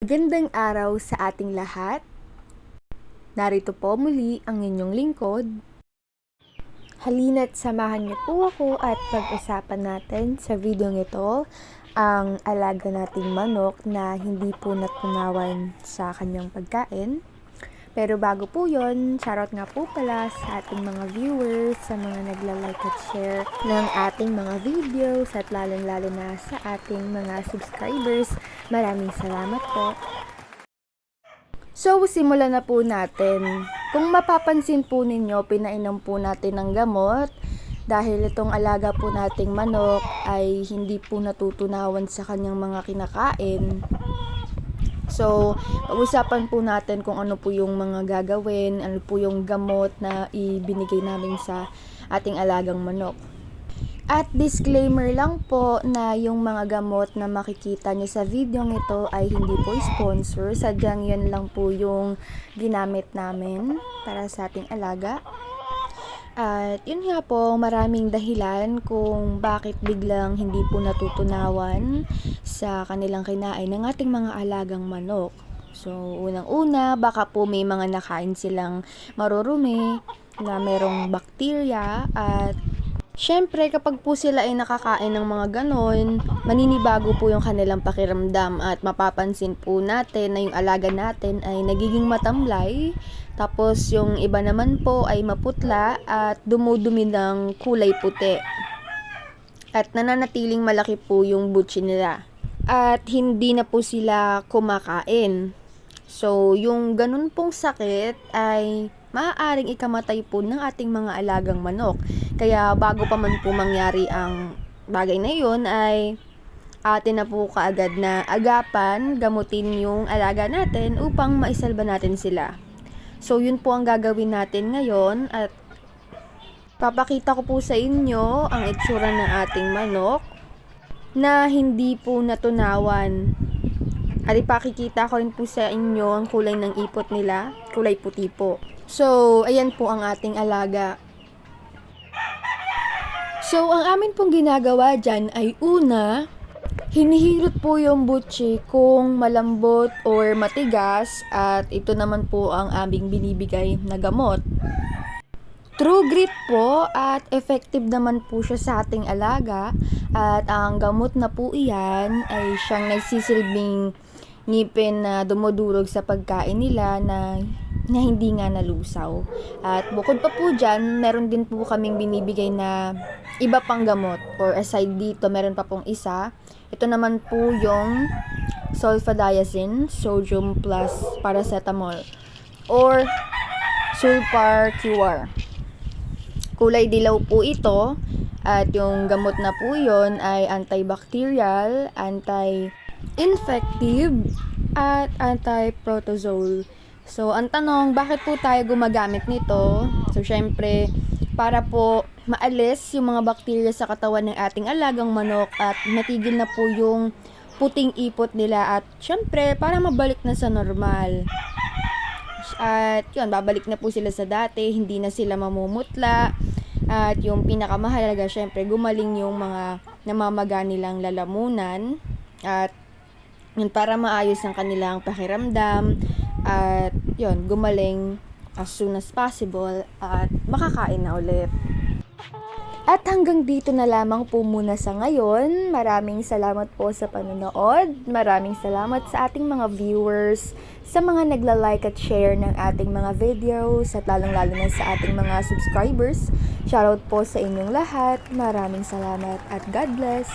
Magandang araw sa ating lahat. Narito po muli ang inyong lingkod. Halina't samahan niyo po ako at pag-usapan natin sa video ito ang alaga nating manok na hindi po natunawan sa kanyang pagkain. Pero bago po yon, shoutout nga po pala sa ating mga viewers, sa mga nagla-like at share ng ating mga videos at lalong-lalo na sa ating mga subscribers. Maraming salamat po. So, simulan na po natin. Kung mapapansin po ninyo, pinainom po natin ng gamot dahil itong alaga po nating manok ay hindi po natutunawan sa kanyang mga kinakain. So, pag-usapan po natin kung ano po yung mga gagawin, ano po yung gamot na ibinigay namin sa ating alagang manok. At disclaimer lang po na yung mga gamot na makikita nyo sa video ito ay hindi po sponsor. Sadyang yun lang po yung ginamit namin para sa ating alaga. At yun nga po, maraming dahilan kung bakit biglang hindi po natutunawan sa kanilang kinain ng ating mga alagang manok. So, unang-una, baka po may mga nakain silang marurumi na merong bakterya at Siyempre, kapag po sila ay nakakain ng mga ganon, maninibago po yung kanilang pakiramdam at mapapansin po natin na yung alaga natin ay nagiging matamlay. Tapos yung iba naman po ay maputla at dumudumi ng kulay puti. At nananatiling malaki po yung butchi nila. At hindi na po sila kumakain. So, yung ganun pong sakit ay maaaring ikamatay po ng ating mga alagang manok. Kaya bago pa man po mangyari ang bagay na yun ay atin na po kaagad na agapan, gamutin yung alaga natin upang maisalba natin sila. So yun po ang gagawin natin ngayon at papakita ko po sa inyo ang itsura ng ating manok na hindi po natunawan. At ipakikita ko rin po sa inyo ang kulay ng ipot nila, kulay puti po. So, ayan po ang ating alaga. So, ang amin pong ginagawa dyan ay una, hinihilot po yung butchi kung malambot or matigas at ito naman po ang aming binibigay na gamot. True grit po at effective naman po siya sa ating alaga at ang gamot na po iyan ay siyang nagsisilbing ngipin na dumudurog sa pagkain nila na na hindi nga nalusaw. At bukod pa po dyan, meron din po kaming binibigay na iba pang gamot or aside dito, meron pa pong isa. Ito naman po yung sulfadiazine, sodium plus paracetamol or sulfar QR. Kulay dilaw po ito at yung gamot na po yon ay antibacterial, anti-infective at anti-protozoal. So, ang tanong, bakit po tayo gumagamit nito? So, syempre, para po maalis yung mga bakterya sa katawan ng ating alagang manok at matigil na po yung puting ipot nila at syempre, para mabalik na sa normal. At yun, babalik na po sila sa dati, hindi na sila mamumutla. At yung pinakamahalaga, syempre, gumaling yung mga namamaga nilang lalamunan. At yun, para maayos ang kanilang pakiramdam at yun, gumaling as soon as possible at makakain na ulit. At hanggang dito na lamang po muna sa ngayon. Maraming salamat po sa panonood. Maraming salamat sa ating mga viewers, sa mga nagla-like at share ng ating mga videos, at lalong-lalo na sa ating mga subscribers. Shoutout po sa inyong lahat. Maraming salamat at God bless.